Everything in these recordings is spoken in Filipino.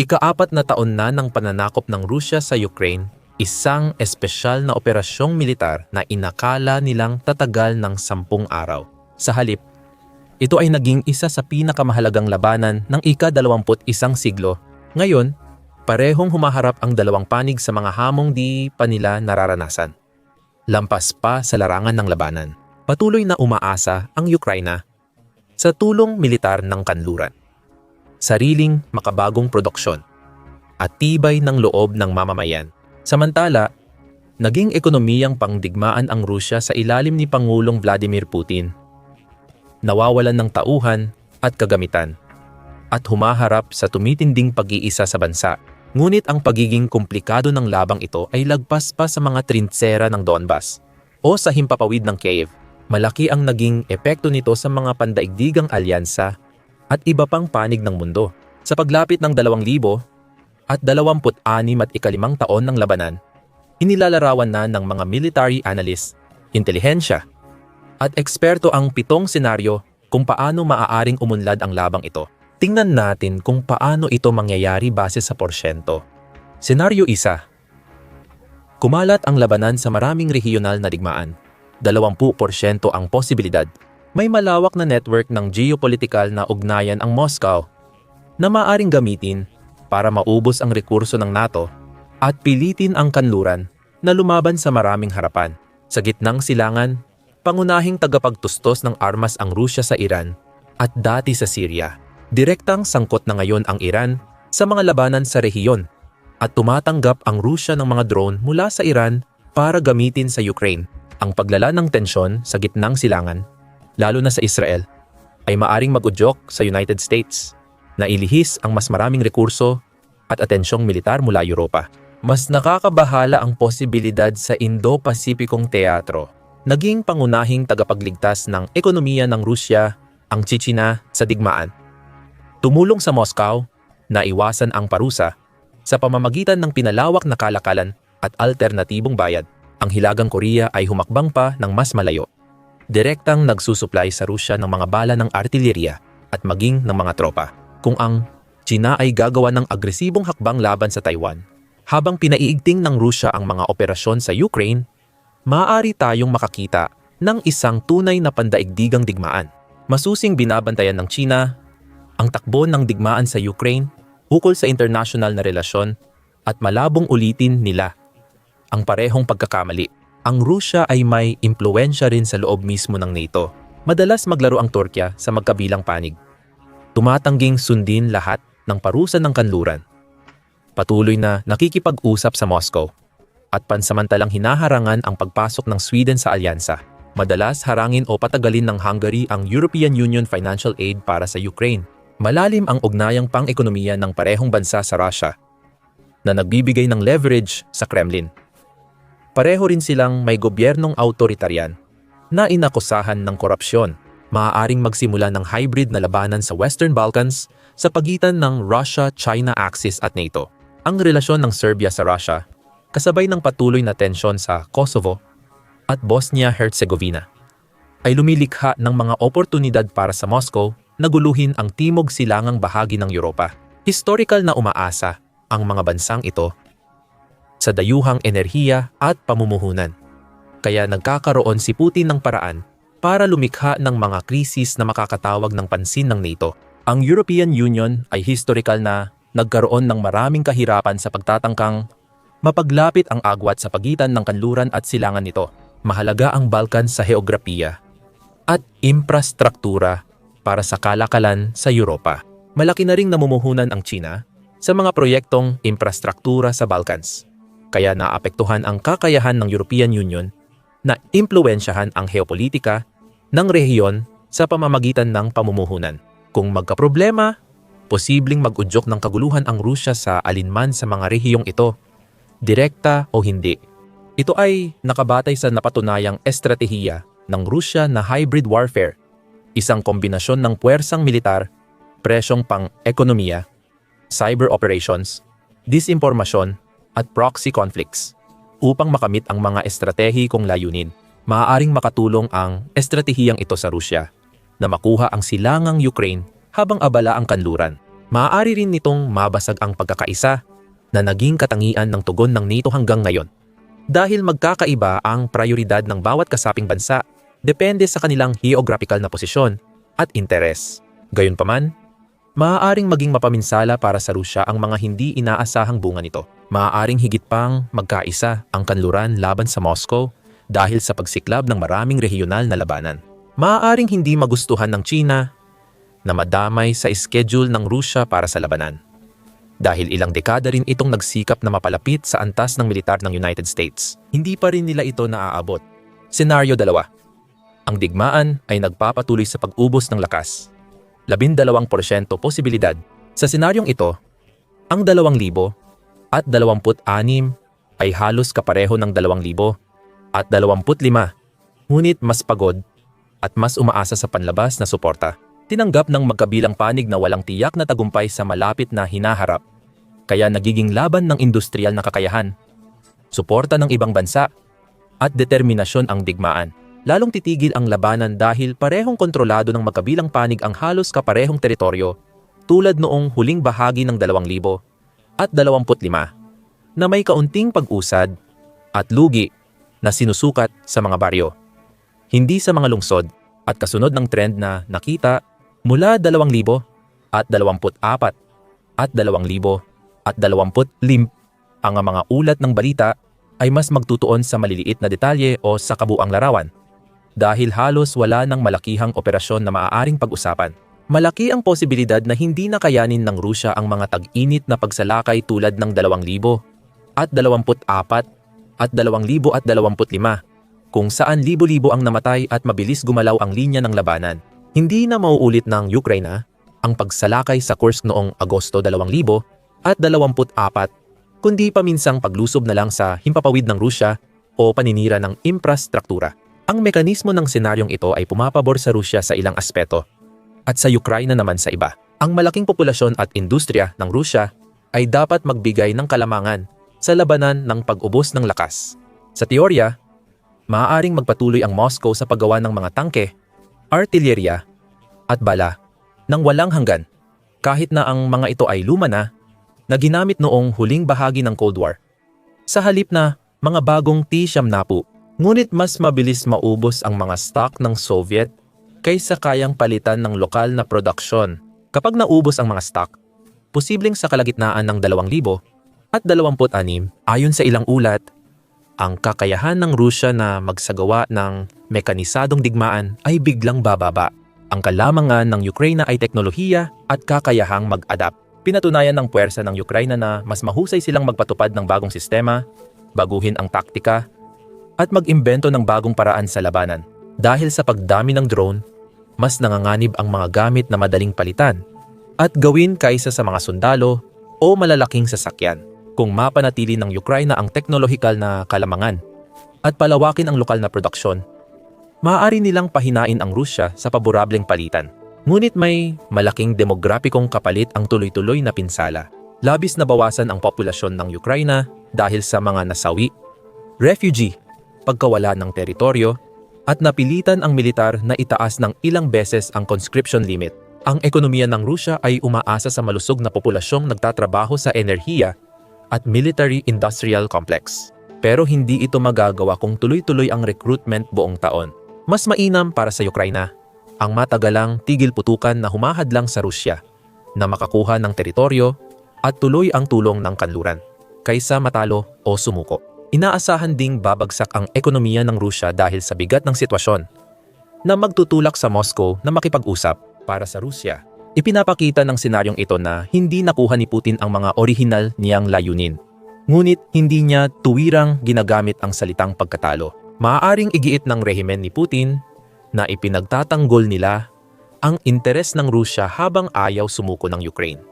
Ikaapat na taon na ng pananakop ng Rusya sa Ukraine, isang espesyal na operasyong militar na inakala nilang tatagal ng sampung araw. Sa halip, ito ay naging isa sa pinakamahalagang labanan ng ika-21 siglo. Ngayon, parehong humaharap ang dalawang panig sa mga hamong di pa nila nararanasan. Lampas pa sa larangan ng labanan, patuloy na umaasa ang Ukraina sa tulong militar ng kanluran. Sariling makabagong produksyon at tibay ng loob ng mamamayan. Samantala, naging ekonomiyang pangdigmaan ang Rusya sa ilalim ni Pangulong Vladimir Putin. Nawawalan ng tauhan at kagamitan at humaharap sa tumitinding pag-iisa sa bansa. Ngunit ang pagiging komplikado ng labang ito ay lagpas pa sa mga trintsera ng Donbas o sa himpapawid ng Kiev. Malaki ang naging epekto nito sa mga pandaigdigang alyansa at iba pang panig ng mundo. Sa paglapit ng 2,000 at 26 at ikalimang taon ng labanan, inilalarawan na ng mga military analysts, intelihensya, at eksperto ang pitong senaryo kung paano maaaring umunlad ang labang ito. Tingnan natin kung paano ito mangyayari base sa porsyento. Senaryo 1. Kumalat ang labanan sa maraming regional na digmaan. 20% ang posibilidad. May malawak na network ng geopolitical na ugnayan ang Moscow na maaring gamitin para maubos ang rekurso ng NATO at pilitin ang kanluran na lumaban sa maraming harapan. Sa gitnang silangan, pangunahing tagapagtustos ng armas ang Rusya sa Iran at dati sa Syria. Direktang sangkot na ngayon ang Iran sa mga labanan sa rehiyon at tumatanggap ang Rusya ng mga drone mula sa Iran para gamitin sa Ukraine. Ang paglala ng tensyon sa gitnang silangan, lalo na sa Israel, ay maaring mag-udyok sa United States na ilihis ang mas maraming rekurso at atensyong militar mula Europa. Mas nakakabahala ang posibilidad sa Indo-Pasipikong teatro. Naging pangunahing tagapagligtas ng ekonomiya ng Rusya ang Chichina sa digmaan. Tumulong sa Moscow na iwasan ang parusa sa pamamagitan ng pinalawak na kalakalan at alternatibong bayad. Ang Hilagang Korea ay humakbang pa ng mas malayo. Direktang nagsusuplay sa Rusya ng mga bala ng artillerya at maging ng mga tropa. Kung ang China ay gagawa ng agresibong hakbang laban sa Taiwan, habang pinaiigting ng Rusya ang mga operasyon sa Ukraine, maaari tayong makakita ng isang tunay na pandaigdigang digmaan. Masusing binabantayan ng China ang takbo ng digmaan sa Ukraine ukol sa international na relasyon at malabong ulitin nila ang parehong pagkakamali. Ang Rusya ay may impluensya rin sa loob mismo ng NATO. Madalas maglaro ang Turkya sa magkabilang panig. Tumatangging sundin lahat ng parusa ng kanluran. Patuloy na nakikipag-usap sa Moscow at pansamantalang hinaharangan ang pagpasok ng Sweden sa alyansa. Madalas harangin o patagalin ng Hungary ang European Union financial aid para sa Ukraine. Malalim ang ugnayang pang-ekonomiya ng parehong bansa sa Russia na nagbibigay ng leverage sa Kremlin. Pareho rin silang may gobyernong autoritarian na inakusahan ng korupsyon. Maaaring magsimula ng hybrid na labanan sa Western Balkans sa pagitan ng Russia-China axis at NATO. Ang relasyon ng Serbia sa Russia kasabay ng patuloy na tensyon sa Kosovo at Bosnia-Herzegovina ay lumilikha ng mga oportunidad para sa Moscow na guluhin ang timog silangang bahagi ng Europa. Historical na umaasa ang mga bansang ito sa dayuhang enerhiya at pamumuhunan. Kaya nagkakaroon si Putin ng paraan para lumikha ng mga krisis na makakatawag ng pansin ng NATO. Ang European Union ay historical na nagkaroon ng maraming kahirapan sa pagtatangkang mapaglapit ang agwat sa pagitan ng kanluran at silangan nito. Mahalaga ang Balkan sa heograpiya at infrastruktura para sa kalakalan sa Europa. Malaki na ring namumuhunan ang China sa mga proyektong infrastruktura sa Balkans. Kaya naapektuhan ang kakayahan ng European Union na impluensyahan ang heopolitika ng rehiyon sa pamamagitan ng pamumuhunan. Kung magkaproblema, posibleng mag-udyok ng kaguluhan ang Rusya sa alinman sa mga rehiyong ito, direkta o hindi. Ito ay nakabatay sa napatunayang estratehiya ng Rusya na hybrid warfare, isang kombinasyon ng puwersang militar, presyong pang-ekonomiya, cyber operations, disinformasyon, at proxy conflicts. Upang makamit ang mga estratehikong layunin, maaaring makatulong ang estratehiyang ito sa Rusya na makuha ang silangang Ukraine habang abala ang kanluran. Maaari rin nitong mabasag ang pagkakaisa na naging katangian ng tugon ng NATO hanggang ngayon. Dahil magkakaiba ang prioridad ng bawat kasaping bansa depende sa kanilang geographical na posisyon at interes. Gayunpaman, maaaring maging mapaminsala para sa Rusya ang mga hindi inaasahang bunga nito. Maaaring higit pang magkaisa ang kanluran laban sa Moscow dahil sa pagsiklab ng maraming regional na labanan. Maaaring hindi magustuhan ng China na madamay sa schedule ng Rusya para sa labanan. Dahil ilang dekada rin itong nagsikap na mapalapit sa antas ng militar ng United States, hindi pa rin nila ito naaabot. Senaryo 2. Ang digmaan ay nagpapatuloy sa pag-ubos ng lakas. 12% posibilidad. Sa senaryong ito, ang 2,000 at 26 ay halos kapareho ng 2,000 at 25, ngunit mas pagod at mas umaasa sa panlabas na suporta. Tinanggap ng magkabilang panig na walang tiyak na tagumpay sa malapit na hinaharap, kaya nagiging laban ng industrial na kakayahan, suporta ng ibang bansa, at determinasyon ang digmaan. Lalong titigil ang labanan dahil parehong kontrolado ng magkabilang panig ang halos kaparehong teritoryo tulad noong huling bahagi ng 2,000 at 25 na may kaunting pag-usad at lugi na sinusukat sa mga baryo, hindi sa mga lungsod at kasunod ng trend na nakita mula 2,000 at 24 at 2,000 at 25 ang mga ulat ng balita ay mas magtutuon sa maliliit na detalye o sa kabuang larawan dahil halos wala ng malakihang operasyon na maaaring pag-usapan. Malaki ang posibilidad na hindi nakayanin ng Rusya ang mga tag-init na pagsalakay tulad ng 2,000 at 24 at 2025 kung saan libo-libo ang namatay at mabilis gumalaw ang linya ng labanan. Hindi na mauulit ng Ukraine ang pagsalakay sa Kursk noong Agosto 2000 at 24 kundi paminsang paglusob na lang sa himpapawid ng Rusya o paninira ng infrastruktura. Ang mekanismo ng senaryong ito ay pumapabor sa Rusya sa ilang aspeto at sa Ukraine naman sa iba. Ang malaking populasyon at industriya ng Rusya ay dapat magbigay ng kalamangan sa labanan ng pag-ubos ng lakas. Sa teorya, maaaring magpatuloy ang Moscow sa paggawa ng mga tangke, artillerya, at bala nang walang hanggan kahit na ang mga ito ay luma na na ginamit noong huling bahagi ng Cold War. Sa halip na mga bagong T-siyam na po, ngunit mas mabilis maubos ang mga stock ng Soviet kaysa kayang palitan ng lokal na produksyon. Kapag naubos ang mga stock, posibleng sa kalagitnaan ng 2,000 at 26 ayon sa ilang ulat, ang kakayahan ng Rusya na magsagawa ng mekanisadong digmaan ay biglang bababa. Ang kalamangan ng Ukraine ay teknolohiya at kakayahang mag-adapt. Pinatunayan ng puwersa ng Ukraine na mas mahusay silang magpatupad ng bagong sistema, baguhin ang taktika, at mag-imbento ng bagong paraan sa labanan. Dahil sa pagdami ng drone, mas nanganganib ang mga gamit na madaling palitan at gawin kaysa sa mga sundalo o malalaking sasakyan. Kung mapanatili ng Ukraine ang teknolohikal na kalamangan at palawakin ang lokal na produksyon, maaari nilang pahinain ang Rusya sa paborableng palitan. Ngunit may malaking demograpikong kapalit ang tuloy-tuloy na pinsala. Labis na bawasan ang populasyon ng Ukraine dahil sa mga nasawi, refugee, pagkawala ng teritoryo, at napilitan ang militar na itaas ng ilang beses ang conscription limit. Ang ekonomiya ng Rusya ay umaasa sa malusog na populasyong nagtatrabaho sa enerhiya at military-industrial complex. Pero hindi ito magagawa kung tuloy-tuloy ang recruitment buong taon. Mas mainam para sa Ukraine ang matagalang tigil putukan na humahadlang sa Rusya na makakuha ng teritoryo at tuloy ang tulong ng kanluran kaysa matalo o sumuko. Inaasahan ding babagsak ang ekonomiya ng Rusya dahil sa bigat ng sitwasyon na magtutulak sa Moscow na makipag-usap para sa Rusya. Ipinapakita ng senaryong ito na hindi nakuha ni Putin ang mga orihinal niyang layunin. Ngunit hindi niya tuwirang ginagamit ang salitang pagkatalo. Maaaring igiit ng rehimen ni Putin na ipinagtatanggol nila ang interes ng Rusya habang ayaw sumuko ng Ukraine.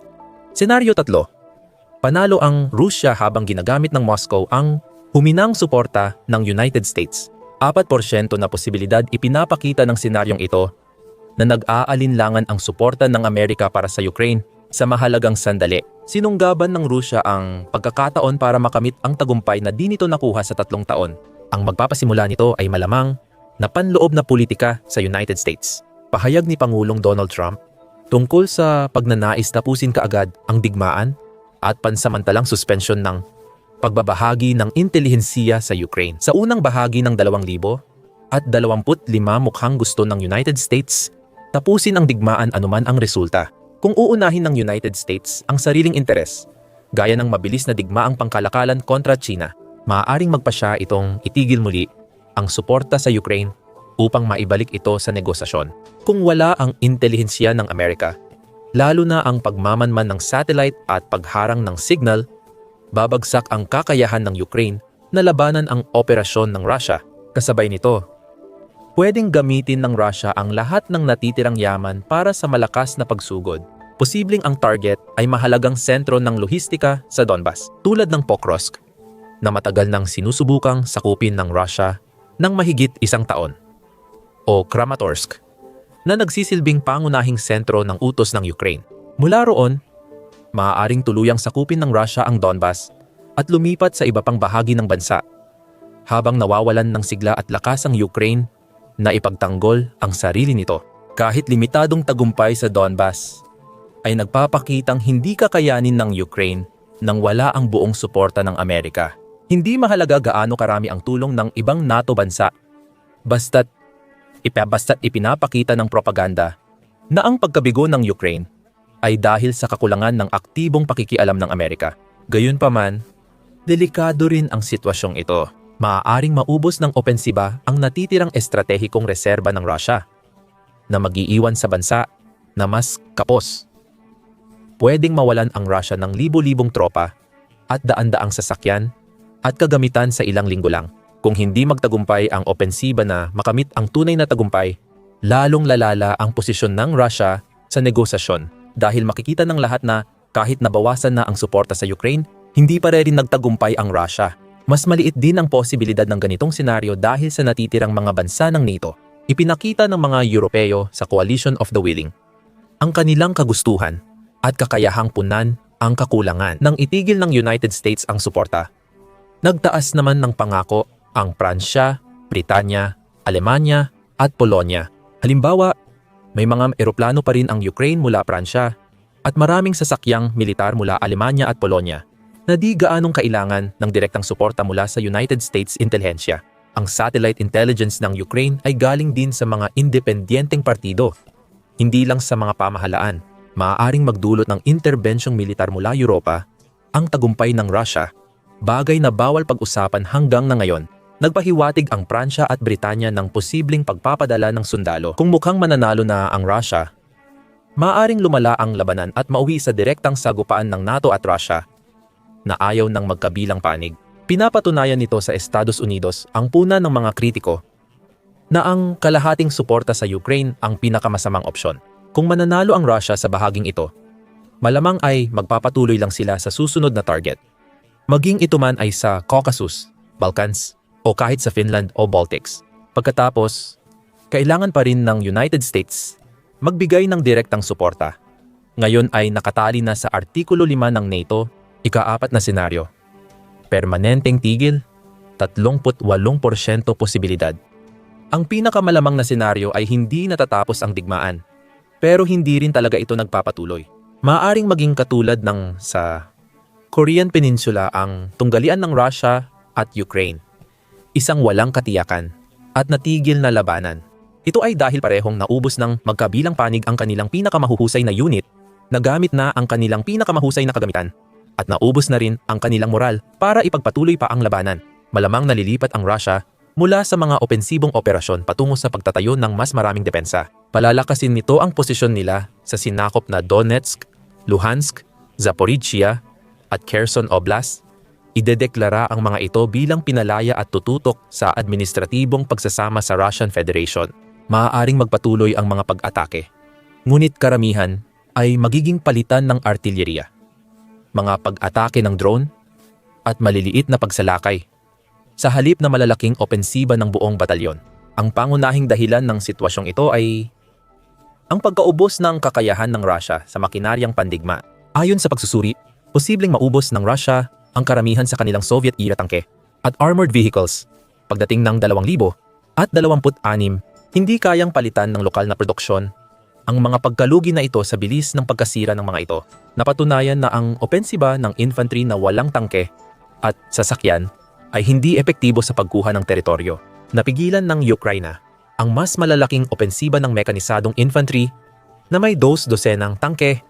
Senaryo 3. Panalo ang Rusya habang ginagamit ng Moscow ang Huminang suporta ng United States. 4% na posibilidad ipinapakita ng senaryong ito na nag-aalinlangan ang suporta ng Amerika para sa Ukraine sa mahalagang sandali. Sinunggaban ng Rusya ang pagkakataon para makamit ang tagumpay na di nito nakuha sa tatlong taon. Ang magpapasimula nito ay malamang na panloob na politika sa United States. Pahayag ni Pangulong Donald Trump tungkol sa pagnanais tapusin kaagad ang digmaan at pansamantalang suspensyon ng pagbabahagi ng intelihensiya sa Ukraine. Sa unang bahagi ng 2,000 at 25 mukhang gusto ng United States tapusin ang digmaan anuman ang resulta. Kung uunahin ng United States ang sariling interes, gaya ng mabilis na digmaang pangkalakalan kontra China, maaaring magpasya itong itigil muli ang suporta sa Ukraine upang maibalik ito sa negosasyon. Kung wala ang intelihensya ng Amerika, lalo na ang pagmamanman ng satellite at pagharang ng signal, babagsak ang kakayahan ng Ukraine na labanan ang operasyon ng Russia. Kasabay nito, pwedeng gamitin ng Russia ang lahat ng natitirang yaman para sa malakas na pagsugod. Posibleng ang target ay mahalagang sentro ng lohistika sa Donbas, tulad ng Pokrovsk, na matagal nang sinusubukang sakupin ng Russia ng mahigit isang taon o Kramatorsk na nagsisilbing pangunahing sentro ng utos ng Ukraine. Mula roon, maaaring tuluyang sakupin ng Russia ang Donbas at lumipat sa iba pang bahagi ng bansa habang nawawalan ng sigla at lakas ang Ukraine na ipagtanggol ang sarili nito. Kahit limitadong tagumpay sa Donbas, ay nagpapakitang hindi kakayanin ng Ukraine nang wala ang buong suporta ng Amerika. Hindi mahalaga gaano karami ang tulong ng ibang NATO bansa. Basta't ipabasta't ipinapakita ng propaganda na ang pagkabigo ng Ukraine ay dahil sa kakulangan ng aktibong pakikialam ng Amerika. Gayunpaman, delikado rin ang sitwasyong ito. Maaaring maubos ng opensiba ang natitirang estratehikong reserba ng Russia na magiiwan sa bansa na mas kapos. Pwedeng mawalan ang Russia ng libo-libong tropa at daan-daang sasakyan at kagamitan sa ilang linggo lang. Kung hindi magtagumpay ang opensiba na makamit ang tunay na tagumpay, lalong lalala ang posisyon ng Russia sa negosasyon dahil makikita ng lahat na kahit nabawasan na ang suporta sa Ukraine, hindi pa rin nagtagumpay ang Russia. Mas maliit din ang posibilidad ng ganitong senaryo dahil sa natitirang mga bansa ng NATO. Ipinakita ng mga Europeo sa Coalition of the Willing ang kanilang kagustuhan at kakayahang punan ang kakulangan nang itigil ng United States ang suporta. Nagtaas naman ng pangako ang Pransya, Britanya, Alemanya at Polonya. Halimbawa, may mga eroplano pa rin ang Ukraine mula Pransya at maraming sasakyang militar mula Alemanya at Polonya na di gaanong kailangan ng direktang suporta mula sa United States Intelligence. Ang satellite intelligence ng Ukraine ay galing din sa mga independenteng partido, hindi lang sa mga pamahalaan maaaring magdulot ng interbensyong militar mula Europa, ang tagumpay ng Russia, bagay na bawal pag-usapan hanggang na ngayon. Nagpahiwatig ang Pransya at Britanya ng posibleng pagpapadala ng sundalo. Kung mukhang mananalo na ang Russia, maaaring lumala ang labanan at mauwi sa direktang sagupaan ng NATO at Russia na ayaw ng magkabilang panig. Pinapatunayan nito sa Estados Unidos ang puna ng mga kritiko na ang kalahating suporta sa Ukraine ang pinakamasamang opsyon. Kung mananalo ang Russia sa bahaging ito, malamang ay magpapatuloy lang sila sa susunod na target. Maging ito man ay sa Caucasus, Balkans, o kahit sa Finland o Baltics. Pagkatapos, kailangan pa rin ng United States magbigay ng direktang suporta. Ngayon ay nakatali na sa Artikulo 5 ng NATO, ikaapat na senaryo. Permanenteng tigil, 38% posibilidad. Ang pinakamalamang na senaryo ay hindi natatapos ang digmaan pero hindi rin talaga ito nagpapatuloy. Maaring maging katulad ng sa Korean Peninsula ang tunggalian ng Russia at Ukraine. Isang walang katiyakan at natigil na labanan. Ito ay dahil parehong naubos ng magkabilang panig ang kanilang pinakamahuhusay na unit, nagamit na ang kanilang pinakamahusay na kagamitan, at naubos na rin ang kanilang moral para ipagpatuloy pa ang labanan. Malamang nalilipat ang Russia mula sa mga opensibong operasyon patungo sa pagtatayo ng mas maraming depensa. Palalakasin nito ang posisyon nila sa sinakop na Donetsk, Luhansk, Zaporizhia at Kherson Oblast. Idedeklara ang mga ito bilang pinalaya at tututok sa administratibong pagsasama sa Russian Federation. Maaaring magpatuloy ang mga pag-atake. Ngunit karamihan ay magiging palitan ng artillerya, mga pag-atake ng drone, at maliliit na pagsalakay sa halip na malalaking opensiba ng buong batalyon. Ang pangunahing dahilan ng sitwasyong ito ay ang pagkaubos ng kakayahan ng Russia sa makinaryang pandigma. Ayon sa pagsusuri, posibleng maubos ng Russia ang karamihan sa kanilang Soviet-era tangke at armored vehicles pagdating ng 2,000 at 26 hindi kayang palitan ng lokal na produksyon ang mga pagkalugi na ito sa bilis ng pagkasira ng mga ito. Napatunayan na ang opensiba ng infantry na walang tangke at sasakyan ay hindi epektibo sa pagkuha ng teritoryo. Napigilan ng Ukraine ang mas malalaking opensiba ng mekanisadong infantry na may dos-dosenang tangke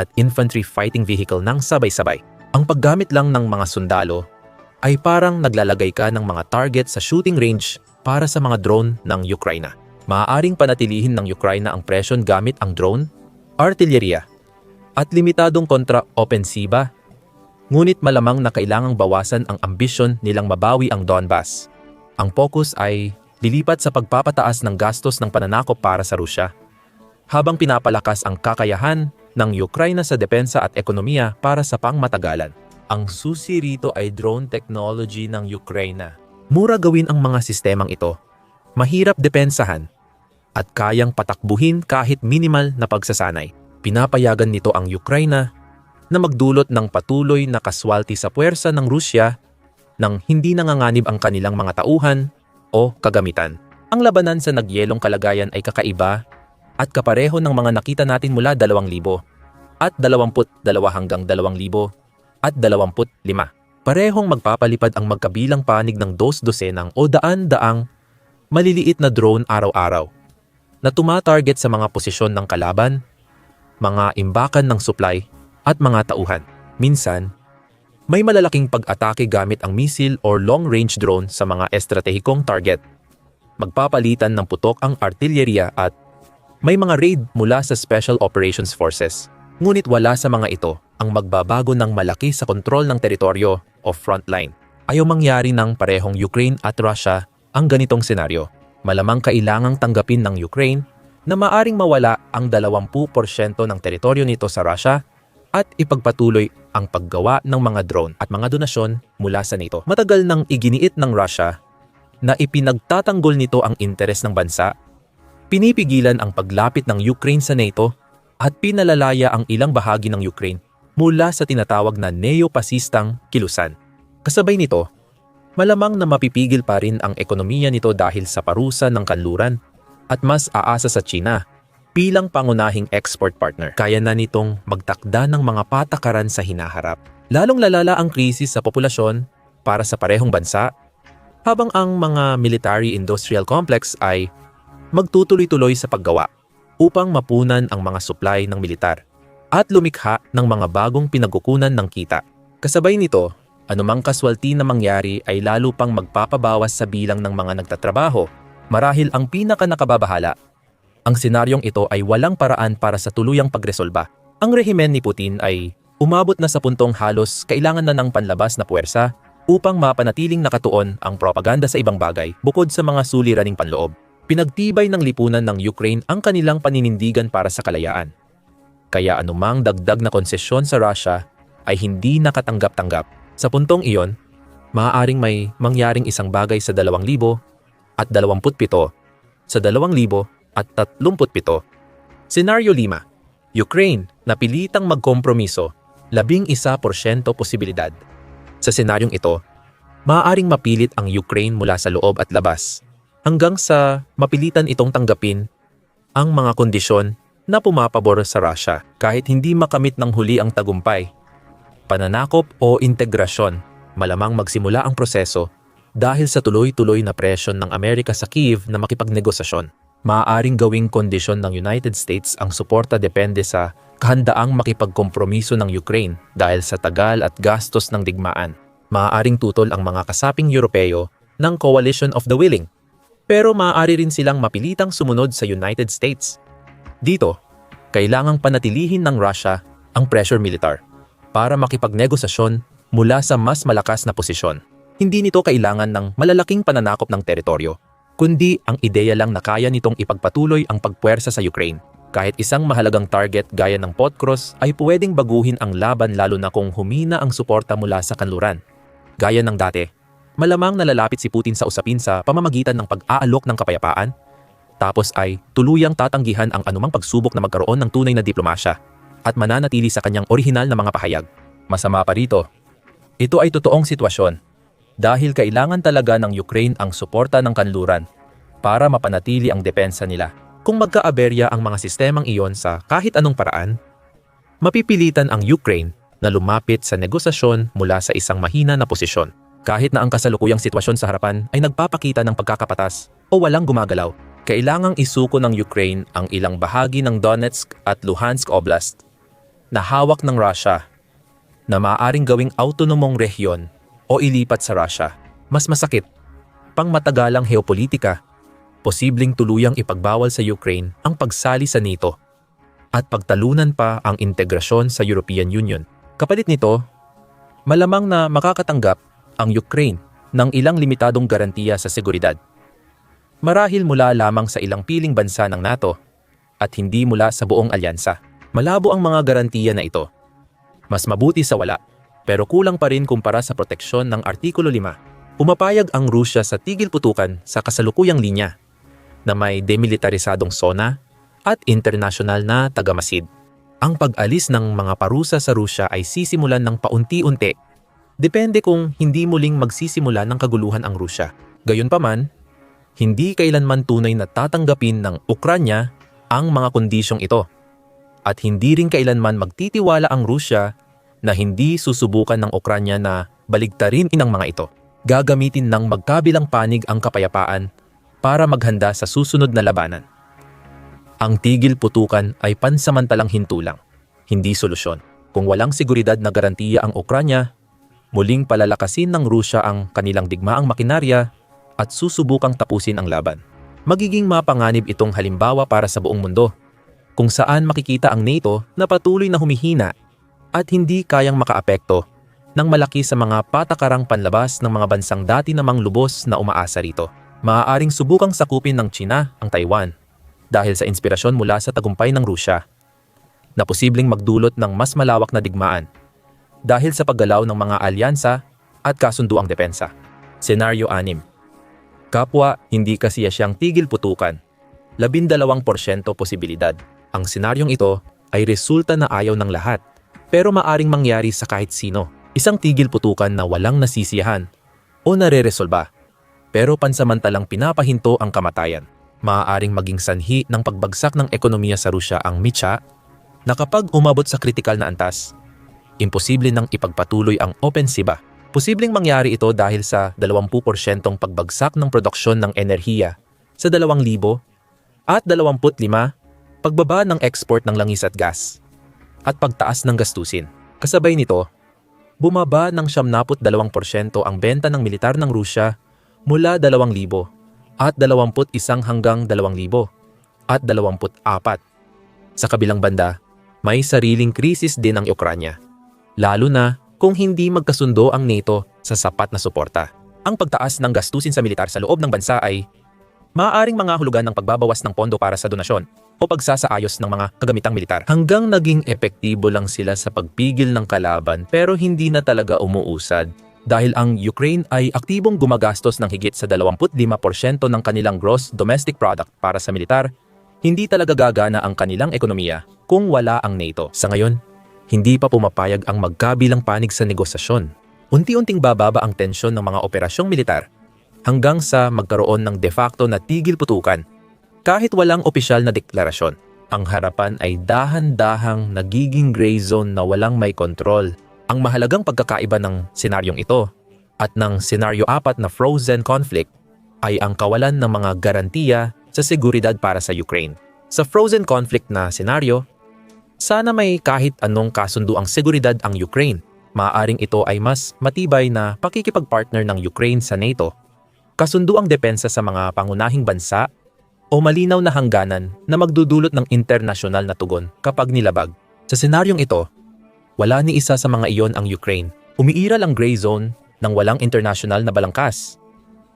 at infantry fighting vehicle ng sabay-sabay. Ang paggamit lang ng mga sundalo ay parang naglalagay ka ng mga target sa shooting range para sa mga drone ng Ukraine. Maaaring panatilihin ng Ukraine ang presyon gamit ang drone, artilleria, at limitadong kontra-opensiba ngunit malamang na kailangang bawasan ang ambisyon nilang mabawi ang Donbas. Ang focus ay lilipat sa pagpapataas ng gastos ng pananakop para sa Rusya, habang pinapalakas ang kakayahan ng Ukraine sa depensa at ekonomiya para sa pangmatagalan. Ang susi rito ay drone technology ng Ukraine. Mura gawin ang mga sistemang ito, mahirap depensahan, at kayang patakbuhin kahit minimal na pagsasanay. Pinapayagan nito ang Ukraine na magdulot ng patuloy na kaswalti sa puwersa ng Rusya nang hindi nanganganib ang kanilang mga tauhan o kagamitan. Ang labanan sa nagyelong kalagayan ay kakaiba at kapareho ng mga nakita natin mula 2,000 at 22 hanggang 2,000 at 25. Parehong magpapalipad ang magkabilang panig ng dos dosenang o daan-daang maliliit na drone araw-araw na tumatarget sa mga posisyon ng kalaban, mga imbakan ng supply at mga tauhan. Minsan, may malalaking pag-atake gamit ang missile or long-range drone sa mga estratehikong target. Magpapalitan ng putok ang artilleria at may mga raid mula sa Special Operations Forces. Ngunit wala sa mga ito ang magbabago ng malaki sa kontrol ng teritoryo o frontline. Ayaw mangyari ng parehong Ukraine at Russia ang ganitong senaryo. Malamang kailangang tanggapin ng Ukraine na maaring mawala ang 20% ng teritoryo nito sa Russia at ipagpatuloy ang paggawa ng mga drone at mga donasyon mula sa NATO. Matagal nang iginiit ng Russia na ipinagtatanggol nito ang interes ng bansa, pinipigilan ang paglapit ng Ukraine sa NATO at pinalalaya ang ilang bahagi ng Ukraine mula sa tinatawag na neo-pasistang kilusan. Kasabay nito, malamang na mapipigil pa rin ang ekonomiya nito dahil sa parusa ng kanluran at mas aasa sa China bilang pangunahing export partner. Kaya na nitong magtakda ng mga patakaran sa hinaharap. Lalong lalala ang krisis sa populasyon para sa parehong bansa, habang ang mga military-industrial complex ay magtutuloy-tuloy sa paggawa upang mapunan ang mga supply ng militar at lumikha ng mga bagong pinagkukunan ng kita. Kasabay nito, anumang kaswalti na mangyari ay lalo pang magpapabawas sa bilang ng mga nagtatrabaho marahil ang pinaka nakababahala ang senaryong ito ay walang paraan para sa tuluyang pagresolba. Ang rehimen ni Putin ay umabot na sa puntong halos kailangan na ng panlabas na puwersa upang mapanatiling nakatuon ang propaganda sa ibang bagay bukod sa mga suliraning panloob. Pinagtibay ng lipunan ng Ukraine ang kanilang paninindigan para sa kalayaan. Kaya anumang dagdag na konsesyon sa Russia ay hindi nakatanggap-tanggap. Sa puntong iyon, maaaring may mangyaring isang bagay sa 2,000 at 27 sa 2,000 at 37. Senaryo 5. Ukraine na pilitang magkompromiso, 11% posibilidad. Sa senaryong ito, maaaring mapilit ang Ukraine mula sa loob at labas hanggang sa mapilitan itong tanggapin ang mga kondisyon na pumapabor sa Russia kahit hindi makamit ng huli ang tagumpay. Pananakop o integrasyon, malamang magsimula ang proseso dahil sa tuloy-tuloy na presyon ng Amerika sa Kiev na makipagnegosasyon maaaring gawing kondisyon ng United States ang suporta depende sa kahandaang makipagkompromiso ng Ukraine dahil sa tagal at gastos ng digmaan. Maaaring tutol ang mga kasaping Europeo ng Coalition of the Willing, pero maaari rin silang mapilitang sumunod sa United States. Dito, kailangang panatilihin ng Russia ang pressure militar para makipagnegosasyon mula sa mas malakas na posisyon. Hindi nito kailangan ng malalaking pananakop ng teritoryo kundi ang ideya lang na kaya nitong ipagpatuloy ang pagpuwersa sa Ukraine. Kahit isang mahalagang target gaya ng Potcross ay pwedeng baguhin ang laban lalo na kung humina ang suporta mula sa kanluran. Gaya ng dati, malamang nalalapit si Putin sa usapin sa pamamagitan ng pag-aalok ng kapayapaan, tapos ay tuluyang tatanggihan ang anumang pagsubok na magkaroon ng tunay na diplomasya at mananatili sa kanyang orihinal na mga pahayag. Masama pa rito, ito ay totoong sitwasyon dahil kailangan talaga ng Ukraine ang suporta ng kanluran para mapanatili ang depensa nila. Kung magkaaberya ang mga sistemang iyon sa kahit anong paraan, mapipilitan ang Ukraine na lumapit sa negosasyon mula sa isang mahina na posisyon. Kahit na ang kasalukuyang sitwasyon sa harapan ay nagpapakita ng pagkakapatas o walang gumagalaw, kailangang isuko ng Ukraine ang ilang bahagi ng Donetsk at Luhansk Oblast na hawak ng Russia na maaaring gawing autonomong rehiyon o ilipat sa Russia. Mas masakit, pang matagalang geopolitika, posibleng tuluyang ipagbawal sa Ukraine ang pagsali sa NATO at pagtalunan pa ang integrasyon sa European Union. Kapalit nito, malamang na makakatanggap ang Ukraine ng ilang limitadong garantiya sa seguridad. Marahil mula lamang sa ilang piling bansa ng NATO at hindi mula sa buong alyansa. Malabo ang mga garantiya na ito. Mas mabuti sa wala, pero kulang pa rin kumpara sa proteksyon ng Artikulo 5. Pumapayag ang Rusya sa tigil putukan sa kasalukuyang linya na may demilitarisadong zona at internasyonal na tagamasid. Ang pag-alis ng mga parusa sa Rusya ay sisimulan ng paunti-unti. Depende kung hindi muling magsisimula ng kaguluhan ang Rusya. Gayunpaman, hindi kailanman tunay na tatanggapin ng Ukranya ang mga kondisyong ito. At hindi rin kailanman magtitiwala ang Rusya na hindi susubukan ng Ukranya na baligtarin inang mga ito. Gagamitin ng magkabilang panig ang kapayapaan para maghanda sa susunod na labanan. Ang tigil putukan ay pansamantalang hintulang, hindi solusyon. Kung walang seguridad na garantiya ang Ukranya, muling palalakasin ng Rusya ang kanilang digmaang makinarya at susubukang tapusin ang laban. Magiging mapanganib itong halimbawa para sa buong mundo, kung saan makikita ang NATO na patuloy na humihina at hindi kayang makaapekto ng malaki sa mga patakarang panlabas ng mga bansang dati namang lubos na umaasa rito maaaring subukang sakupin ng China ang Taiwan dahil sa inspirasyon mula sa tagumpay ng Rusya na posibleng magdulot ng mas malawak na digmaan dahil sa paggalaw ng mga alyansa at kasunduang depensa. Senaryo 6 Kapwa, hindi kasi siyang tigil putukan. 12% posibilidad. Ang senaryong ito ay resulta na ayaw ng lahat, pero maaring mangyari sa kahit sino. Isang tigil putukan na walang nasisiyahan o nare-resolba pero pansamantalang pinapahinto ang kamatayan. Maaaring maging sanhi ng pagbagsak ng ekonomiya sa Rusya ang mitsa na kapag umabot sa kritikal na antas, imposible nang ipagpatuloy ang opensiba. Posibleng mangyari ito dahil sa 20% pagbagsak ng produksyon ng enerhiya sa 2,000 at 25 pagbaba ng export ng langis at gas at pagtaas ng gastusin. Kasabay nito, bumaba ng 72% ang benta ng militar ng Rusya mula 2,000 at 21 hanggang 2,000 at 24. Sa kabilang banda, may sariling krisis din ang Ukranya, lalo na kung hindi magkasundo ang NATO sa sapat na suporta. Ang pagtaas ng gastusin sa militar sa loob ng bansa ay maaaring mga hulugan ng pagbabawas ng pondo para sa donasyon o pagsasaayos ng mga kagamitang militar. Hanggang naging epektibo lang sila sa pagpigil ng kalaban pero hindi na talaga umuusad dahil ang Ukraine ay aktibong gumagastos ng higit sa 25% ng kanilang gross domestic product para sa militar, hindi talaga gagana ang kanilang ekonomiya kung wala ang NATO. Sa ngayon, hindi pa pumapayag ang magkabilang panig sa negosasyon. Unti-unting bababa ang tensyon ng mga operasyong militar hanggang sa magkaroon ng de facto na tigil putukan kahit walang opisyal na deklarasyon. Ang harapan ay dahan-dahang nagiging gray zone na walang may kontrol ang mahalagang pagkakaiba ng senaryong ito at ng senaryo 4 na frozen conflict ay ang kawalan ng mga garantiya sa seguridad para sa Ukraine. Sa frozen conflict na senaryo, sana may kahit anong kasunduang seguridad ang Ukraine. Maaring ito ay mas matibay na pakikipagpartner ng Ukraine sa NATO, kasunduang depensa sa mga pangunahing bansa o malinaw na hangganan na magdudulot ng internasyonal na tugon kapag nilabag. Sa senaryong ito, wala ni isa sa mga iyon ang Ukraine. Umiiral ang gray zone ng walang international na balangkas.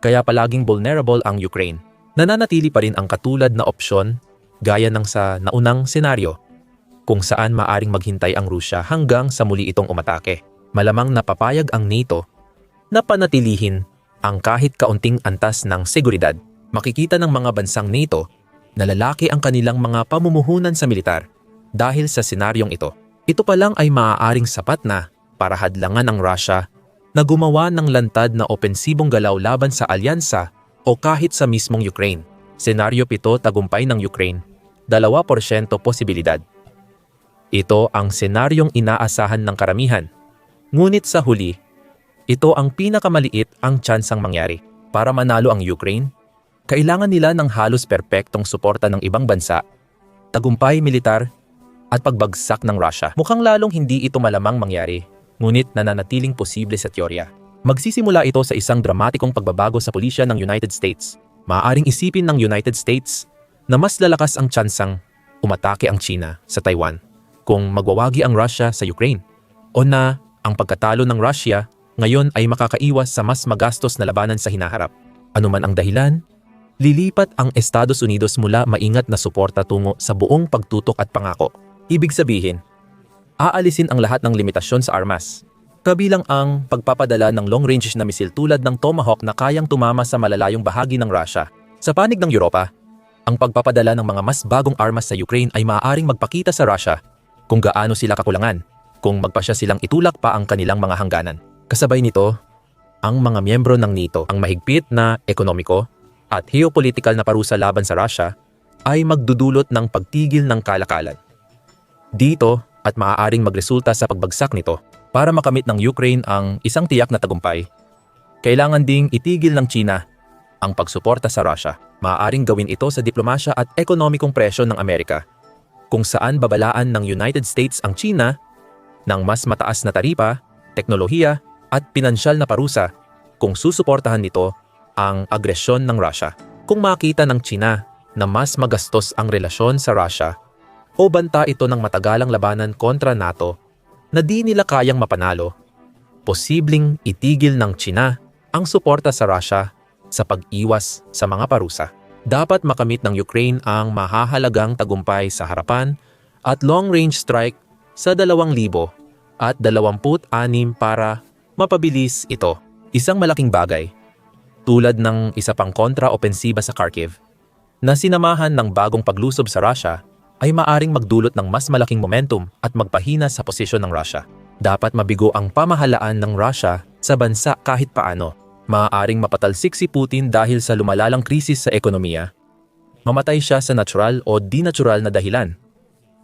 Kaya palaging vulnerable ang Ukraine. Nananatili pa rin ang katulad na opsyon gaya ng sa naunang senaryo kung saan maaring maghintay ang Rusya hanggang sa muli itong umatake. Malamang napapayag ang NATO na panatilihin ang kahit kaunting antas ng seguridad. Makikita ng mga bansang NATO na lalaki ang kanilang mga pamumuhunan sa militar dahil sa senaryong ito. Ito pa lang ay maaaring sapat na para hadlangan ang Russia na gumawa ng lantad na opensibong galaw laban sa alyansa o kahit sa mismong Ukraine. Senaryo 7 tagumpay ng Ukraine, 2% posibilidad. Ito ang senaryong inaasahan ng karamihan. Ngunit sa huli, ito ang pinakamaliit ang tsansang mangyari. Para manalo ang Ukraine, kailangan nila ng halos perpektong suporta ng ibang bansa, tagumpay militar, at pagbagsak ng Russia. Mukhang lalong hindi ito malamang mangyari, ngunit nananatiling posible sa teorya. Magsisimula ito sa isang dramatikong pagbabago sa pulisya ng United States. Maaaring isipin ng United States na mas lalakas ang tsansang umatake ang China sa Taiwan kung magwawagi ang Russia sa Ukraine o na ang pagkatalo ng Russia ngayon ay makakaiwas sa mas magastos na labanan sa hinaharap. Ano man ang dahilan, lilipat ang Estados Unidos mula maingat na suporta tungo sa buong pagtutok at pangako. Ibig sabihin, aalisin ang lahat ng limitasyon sa armas, kabilang ang pagpapadala ng long-range na misil tulad ng Tomahawk na kayang tumama sa malalayong bahagi ng Russia. Sa panig ng Europa, ang pagpapadala ng mga mas bagong armas sa Ukraine ay maaaring magpakita sa Russia kung gaano sila kakulangan, kung magpasya silang itulak pa ang kanilang mga hangganan. Kasabay nito, ang mga miyembro ng NATO, ang mahigpit na ekonomiko at geopolitical na parusa laban sa Russia ay magdudulot ng pagtigil ng kalakalan. Dito at maaaring magresulta sa pagbagsak nito para makamit ng Ukraine ang isang tiyak na tagumpay. Kailangan ding itigil ng China ang pagsuporta sa Russia. Maaaring gawin ito sa diplomasya at ekonomikong presyo ng Amerika, kung saan babalaan ng United States ang China ng mas mataas na taripa, teknolohiya at pinansyal na parusa kung susuportahan nito ang agresyon ng Russia. Kung makita ng China na mas magastos ang relasyon sa Russia o banta ito ng matagalang labanan kontra NATO na di nila kayang mapanalo, posibleng itigil ng China ang suporta sa Russia sa pag-iwas sa mga parusa. Dapat makamit ng Ukraine ang mahahalagang tagumpay sa harapan at long-range strike sa 2,000 at 26 para mapabilis ito. Isang malaking bagay, tulad ng isa pang kontra-opensiba sa Kharkiv, na sinamahan ng bagong paglusob sa Russia ay maaring magdulot ng mas malaking momentum at magpahina sa posisyon ng Russia. Dapat mabigo ang pamahalaan ng Russia sa bansa kahit paano. Maaaring mapatalsik si Putin dahil sa lumalalang krisis sa ekonomiya. Mamatay siya sa natural o di-natural na dahilan.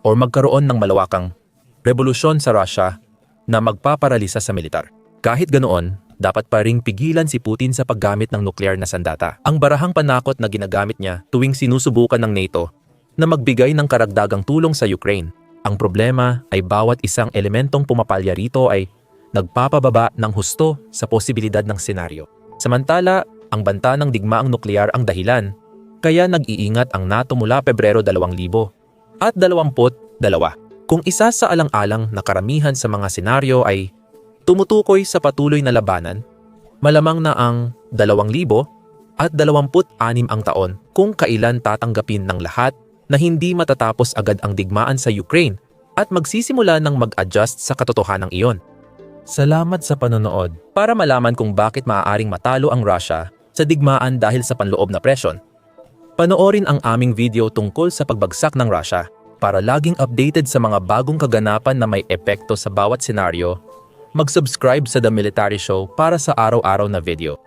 O magkaroon ng malawakang revolusyon sa Russia na magpaparalisa sa militar. Kahit ganoon, dapat pa ring pigilan si Putin sa paggamit ng nuklear na sandata. Ang barahang panakot na ginagamit niya tuwing sinusubukan ng NATO na magbigay ng karagdagang tulong sa Ukraine. Ang problema ay bawat isang elementong pumapalya rito ay nagpapababa ng husto sa posibilidad ng senaryo. Samantala, ang banta ng digmaang nuklear ang dahilan, kaya nag-iingat ang NATO mula Pebrero 2000 at 22. Kung isa sa alang-alang na karamihan sa mga senaryo ay tumutukoy sa patuloy na labanan, malamang na ang 2,000 at 26 ang taon kung kailan tatanggapin ng lahat na hindi matatapos agad ang digmaan sa Ukraine at magsisimula ng mag-adjust sa katotohanan iyon. Salamat sa panonood. Para malaman kung bakit maaaring matalo ang Russia sa digmaan dahil sa panloob na presyon, panoorin ang aming video tungkol sa pagbagsak ng Russia para laging updated sa mga bagong kaganapan na may epekto sa bawat senaryo. Mag-subscribe sa The Military Show para sa araw-araw na video.